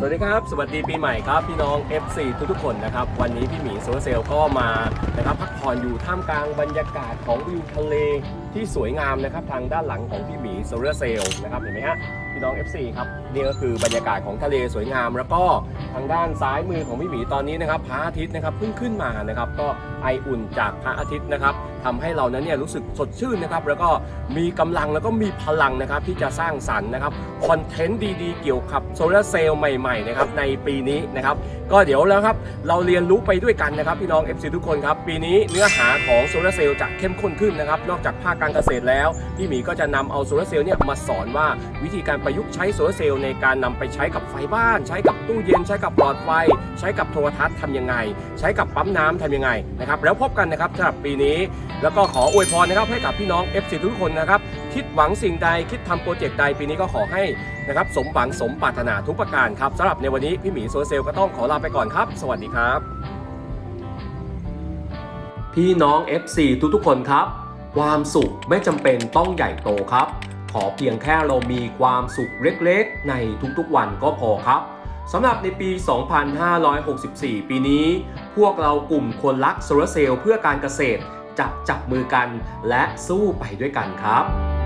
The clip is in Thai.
สวัสดีครับ สวัสดีปีใหม่ครับ พี่น้อง FC ทุกๆคนนะครับ วันนี้พี่หมีโซลาร์เซลก็มานะครับพักผ่อนอยู่ท่ามกลางบรรยากาศของวิวทะเลที่สวยงามนะครับ ทางด้านหลังของพี่หมีโซลาร์เซลนะครับเห็นไหมฮะ พี่น้อง FC ครับนี่ก็คือบรรยากาศของทะเลสวยงาม แล้วก็ทางด้านซ้ายมือของพี่หมีตอนนี้นะครับพระอาทิตย์นะครับเพิ่งขึ้นมานะครับก็ไออุ่นจากพระอาทิตย์นะครับทำให้เรานั้นเนี่ยรู้สึกสดชื่นนะครับแล้วก็มีกำลังแล้วก็มีพลังนะครับที่จะสร้างสรรค์นะครับคอนเทนต์ดีๆ เกี่ยวกับโซลาร์เซลล์ใหม่ๆนะครับในปีนี้นะครับก็เดี๋ยวแล้วครับเราเรียนรู้ไปด้วยกันนะครับพี่น้อง FC ทุกคนครับปีนี้เนื้อหาของโซลาร์เซลล์จะเข้มข้นขึ้นนะครับนอกจากภาคการเกษตรแล้วพี่หมีก็จะนำเอาโซลาร์เซลล์เนี่ยมาสอนว่าวิธีการประยุกต์ใช้โซลาร์เซลล์ในการนำไปใช้กับไฟบ้าน ใช้กับตู้เย็น ใช้กับหลอดไฟ ใช้กับโทรทัศน์ทำยังไง ใช้กับปั๊มน้ำทำยังไงนะครับแล้วพบกันนะครับสำหรับปีนี้ แล้วก็ขออวยพรนะครับให้กับพี่น้อง FC ทุกคนนะครับคิดหวังสิ่งใดคิดทำโปรเจกต์ใดปีนี้ก็ขอให้นะครับสมหวังสมปรารถนาทุกประการครับสำหรับในวันนี้พี่หมีโซลาร์เซลล์ก็ต้องขอลาไปก่อนครับ สวัสดีครับ พี่น้อง FC ทุกๆคนครับ ความสุขไม่จำเป็นต้องใหญ่โตครับ ขอเพียงแค่เรามีความสุขเล็กๆ ในทุกๆวันก็พอครับสำหรับในปี 2564 ปีนี้ พวกเรากลุ่มคนรักโซลาเซลล์เพื่อการเกษตรจะจับมือกันและสู้ไปด้วยกันครับ